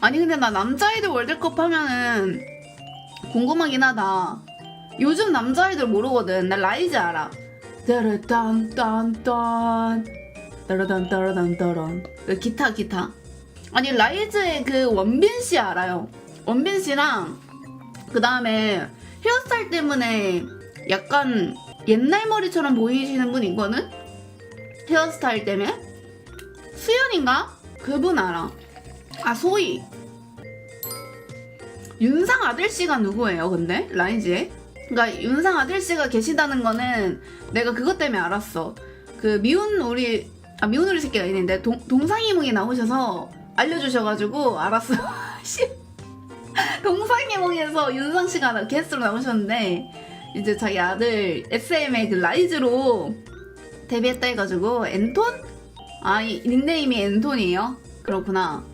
아니 근데 나 남자아이돌 월드컵 하면은 궁금하긴 하다. 요즘 남자아이돌 모르거든. 나 라이즈 알아. 따라딴딴딴 따라단 따라단 따란 그 기타 기타. 아니 라이즈의 그 원빈 씨 알아요. 원빈 씨랑 그 다음에 헤어스타일 때문에 약간 옛날 머리처럼 보이시는 분 있거든? 헤어스타일 때문에? 수연인가? 그분 알아. 아, 소희. 윤상 아들씨가 누구예요, 근데? 라이즈에? 그니까, 윤상 아들씨가 계시다는 거는 내가 그것 때문에 알았어. 그, 미운 우리, 아, 미운 우리 새끼가 있는데, 동, 동상이몽이 나오셔서 알려주셔가지고 알았어. 씨. 동상이몽에서 윤상 씨가 나- 게스트로 나오셨는데, 이제 자기 아들 SM의 그 라이즈로 데뷔했다 해가지고, 엔톤? 아, 이 닉네임이 엔톤이에요? 그렇구나.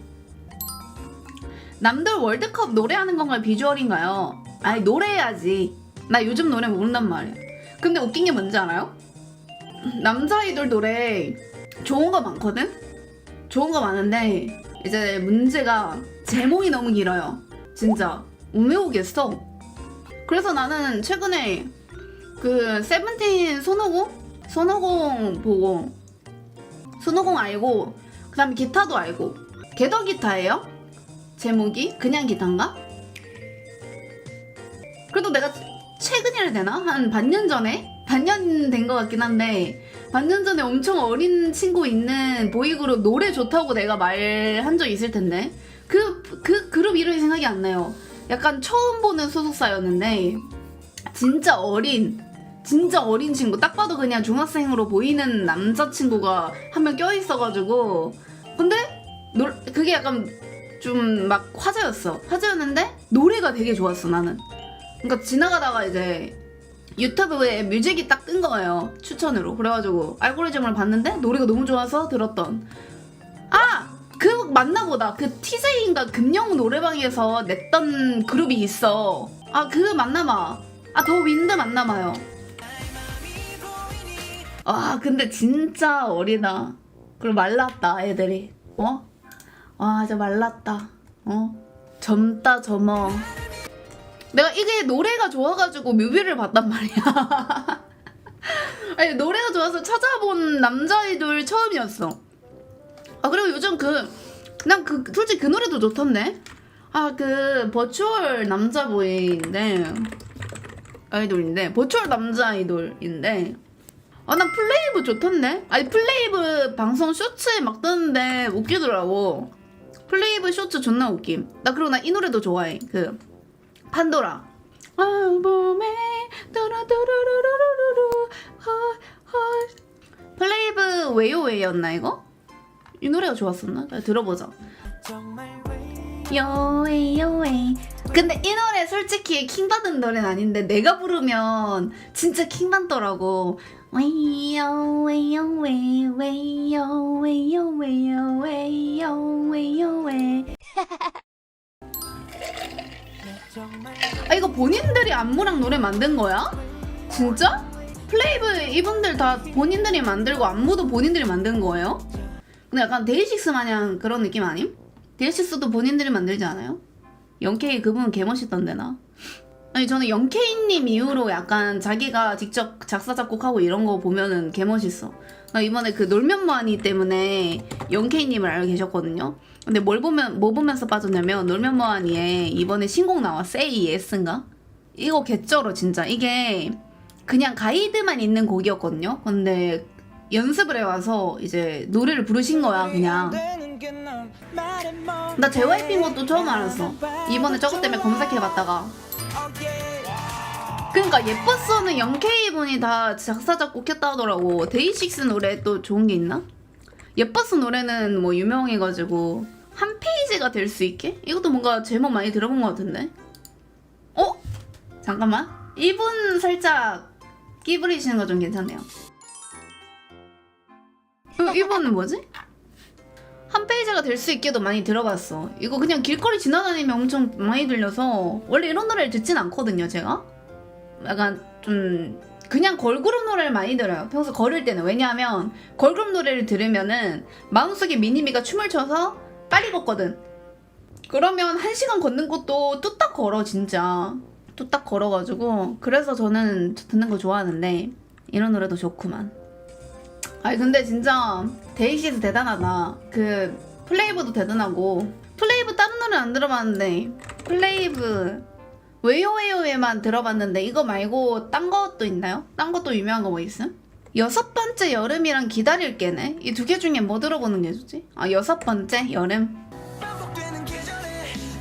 남들 월드컵 노래하는 건가요? 비주얼인가요? 아니, 노래해야지. 나 요즘 노래 모른단 말이야. 근데 웃긴 게 뭔지 알아요? 남자 아이돌 노래 좋은 거 많거든? 좋은 거 많은데, 이제 문제가 제목이 너무 길어요. 진짜. 못 외우겠어. 그래서 나는 최근에 그 세븐틴 손오공? 손오공 보고 손오공 알고 그 다음에 기타도 알고 개더 기타예요? 제목이? 그냥 기타인가? 그래도 내가 최근이라 되나? 한 반년 전에? 반년 된 것 같긴 한데 반년 전에 엄청 어린 친구 있는 보이그룹 노래 좋다고 내가 말한 적 있을 텐데 그, 그 그룹 이름이 생각이 안 나요 약간 처음 보는 소속사였는데 진짜 어린 진짜 어린 친구 딱 봐도 그냥 중학생으로 보이는 남자친구가 한 명 껴있어가지고 근데 노, 그게 약간 좀 막 화제였어. 화제였는데 노래가 되게 좋았어 나는. 그러니까 지나가다가 이제 유튜브에 뮤직이 딱 뜬 거예요 추천으로. 그래가지고 알고리즘을 봤는데 노래가 너무 좋아서 들었던. 아! 그 맞나 보다. 그 TJ인가 금영 노래방에서 냈던 그룹이 있어. 아그 맞나봐. 아 더 윈드 맞나봐요. 아 근데 진짜 어리다. 그리고 말랐다 애들이. 어? 아 진짜 말랐다. 어? 젊다 젊어. 내가 이게 노래가 좋아가지고 뮤비를 봤단 말이야. 아니 노래가 좋아서 찾아본 남자 아이돌 처음이었어. 아 그리고 요즘 그 그냥 그 솔직히 그 노래도 좋던데? 아 그 버추얼 남자 보이인데 아이돌인데 버추얼 남자 아이돌인데. 아 난 플레이브 좋던데? 아니 플레이브 방송 쇼츠에 막 뜨는데 웃기더라고 플레이브 쇼츠 존나 웃김. 나 그리고 나 이 노래도 좋아해. 그 판도라. 플레이브 웨요웨이였나 이거? 이 노래가 좋았었나? 자, 들어보자. 요웨이 요웨이 근데 이 노래 솔직히 킹 받은 노래는 아닌데 내가 부르면 진짜 킹 받더라고 웨이요 웨이요 웨이 웨이요 웨이요 웨이요 웨이요 웨이요 웨이 아 이거 본인들이 안무랑 노래 만든 거야? 진짜? 플레이브 이분들 다 본인들이 만들고 안무도 본인들이 만든 거예요? 근데 약간 데이식스 마냥 그런 느낌 아님? 데이식스도 본인들이 만들지 않아요? 영케이 그분 개멋있던데 나? 아니 저는 영케이님 이후로 약간 자기가 직접 작사 작곡하고 이런 거 보면은 개멋있어. 나 이번에 그 놀면 뭐하니 때문에 영케이님을 알고 계셨거든요? 근데 뭘 보면 뭐 보면서 빠졌냐면 놀면 뭐하니에 이번에 신곡 나와 Say Yes인가? 이거 개쩔어 진짜. 이게 그냥 가이드만 있는 곡이었거든요? 근데 연습을 해와서 이제 노래를 부르신 거야 그냥 나 JYP인 것도 처음 알았어 이번에 저것 때문에 검색해봤다가 그러니까 예뻤어는 영케이분이 다 작사 작곡했다 하더라고 데이식스 노래 또 좋은 게 있나? 예뻤어 노래는 뭐 유명해가지고 한 페이지가 될 수 있게? 이것도 뭔가 제목 많이 들어본 것 같은데 어? 잠깐만 이분 살짝 끼 부리시는 거 좀 괜찮네요 어, 이분은 뭐지? 한 페이지가 될 수 있게도 많이 들어봤어. 이거 그냥 길거리 지나다니면 엄청 많이 들려서 원래 이런 노래를 듣진 않거든요, 제가. 약간 좀 그냥 걸그룹 노래를 많이 들어요. 평소 걸을 때는 왜냐하면 걸그룹 노래를 들으면은 마음속에 미니미가 춤을 춰서 빨리 걷거든. 그러면 한 시간 걷는 것도 뚝딱 걸어 진짜 뚝딱 걸어가지고 그래서 저는 듣는 거 좋아하는데 이런 노래도 좋구만 아니 근데 진짜 데이시스 대단하다 그 플레이브도 대단하고 플레이브 다른 노래 안 들어봤는데 플레이브 웨요웨요에만 들어봤는데 이거 말고 딴 것도 있나요? 딴 것도 유명한 거 뭐 있음? 여섯 번째 여름이랑 기다릴게네 이 두 개 중에 뭐 들어보는 게 좋지? 아 여섯 번째 여름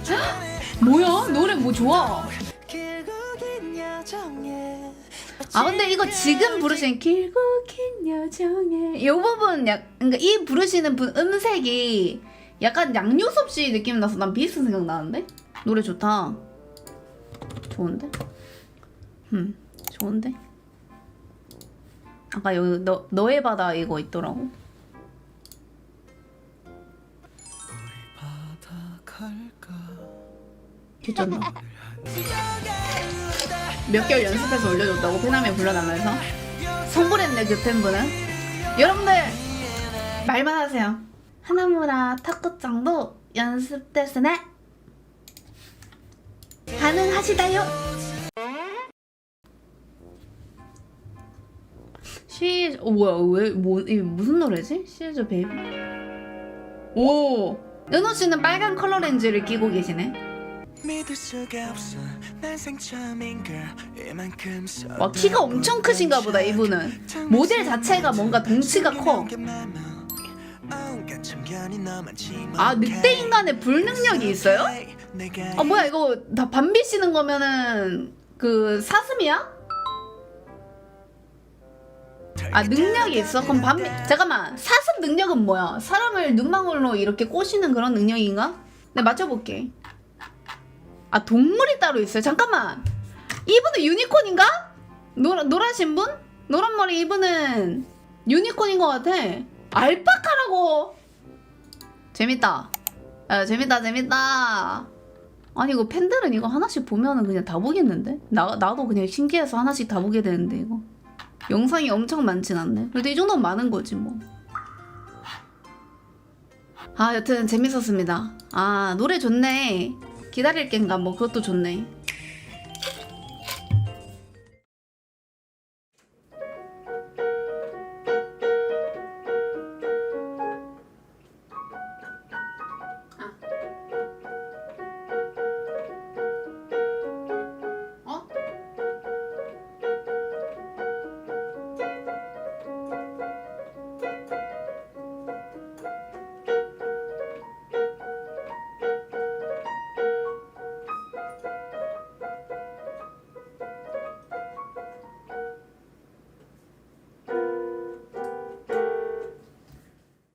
뭐야 노래 뭐 좋아 길고 긴 여정에 아 근데 이거 지금 부르시는 길고 긴 여정에. 이 부분 약 그러니까 이 부르시는 분 음색이 약간 양요섭 씨 느낌 나서 난 비슷한 생각 나는데? 노래 좋다. 좋은데? 음 좋은데? 아까 여기 너 너의 바다 이거 있더라고. 괜찮나 몇 개월 연습해서 올려줬다고 페남에 불러달라해서? 성불했네 그 팬분은. 여러분들 말만 하세요. 하나무라 탁구장도 연습됐으네 가능하시다요. 시... 어 뭐야 왜 뭐 이 무슨 노래지? 시즈 베이비? 오! 은호 씨는 빨간 컬러 렌즈를 끼고 계시네 믿을 수가 없어 난 생 처음인 걸 이만큼 와 키가 엄청 크신가 보다 이분은 모델 자체가 뭔가 덩치가 커. 아 늑대 인간의 불능력이 있어요? 아 뭐야 이거 다 반비 씨는 거면은 그 사슴이야? 아 능력이 있어? 그럼 반비 잠깐만 사슴 능력은 뭐야? 사람을 눈망울로 이렇게 꼬시는 그런 능력인가? 내가 맞춰볼게 아 동물이 따로 있어요? 잠깐만. 이분은 유니콘인가? 노라, 노라신 분? 노란 머리 이분은 유니콘인 것 같아. 알파카라고. 재밌다. 야, 재밌다 재밌다. 아니 이거 팬들은 이거 하나씩 보면은 그냥 다 보겠는데? 나, 나도 그냥 신기해서 하나씩 다 보게 되는데 이거. 영상이 엄청 많진 않네. 그래도 이 정도면 많은 거지 뭐. 아 여튼 재밌었습니다. 아 노래 좋네 기다릴 겐가? 뭐 그것도 좋네